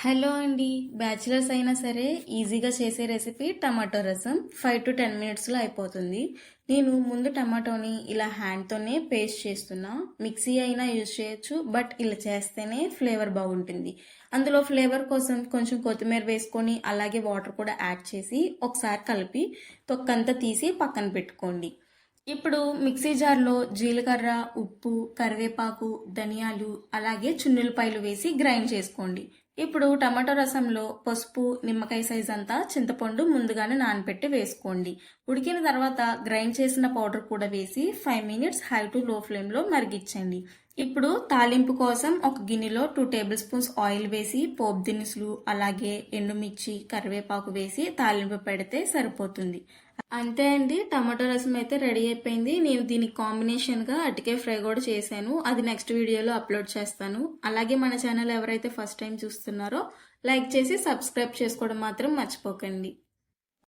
Hello అండి. Bachelors అయినా సరే ఈజీగా చేసే recipe tomato rasam five to ten మినిట్స్లో అయిపోతుంది. నేను ముందు టమాటోని ఇలా హ్యాండ్తోనే పేస్ట్ చేస్తున్నా. మిక్సీ అయినా యూజ్ చేయొచ్చు బట్ ఇలా చేస్తేనే ఫ్లేవర్ బాగుంటుంది. అందులో ఫ్లేవర్ కోసం కొంచెం కొత్తిమీర వేసుకొని అలాగే వాటర్ కూడా యాడ్ చేసి ఒకసారి కలిపి తొక్కంతా తీసి పక్కన పెట్టుకోండి. ఇప్పుడు మిక్సీ జార్లో జీలకర్ర ఉప్పు కరివేపాకు ధనియాలు అలాగే చున్నులపాయలు వేసి గ్రైండ్ చేసుకోండి. ఇప్పుడు టమాటో రసంలో పసుపు నిమ్మకాయ సైజ్ అంతా చింతపండు ముందుగానే నానబెట్టి వేసుకోండి. ఉడికిన తర్వాత గ్రైండ్ చేసిన పౌడర్ కూడా వేసి ఫైవ్ మినిట్స్ హై టు లో ఫ్లేమ్లో మరిగించండి. ఇప్పుడు తాలింపు కోసం ఒక గిన్నెలో టూ టేబుల్ స్పూన్స్ ఆయిల్ వేసి పోపు దినుసులు అలాగే ఎండుమిర్చి కరివేపాకు వేసి తాలింపు పెడితే సరిపోతుంది. అంతే అండి టమాటో రసం అయితే రెడీ అయిపోయింది. నేను దీనికి కాంబినేషన్గా అటికే ఫ్రై కూడా చేశాను. అది నెక్స్ట్ వీడియోలో అప్లోడ్ చేస్తాను. అలాగే మన ఛానల్ ఎవరైతే ఫస్ట్ టైం చూస్తున్నారో లైక్ చేసి సబ్స్క్రైబ్ చేసుకోవడం మాత్రం మర్చిపోకండి.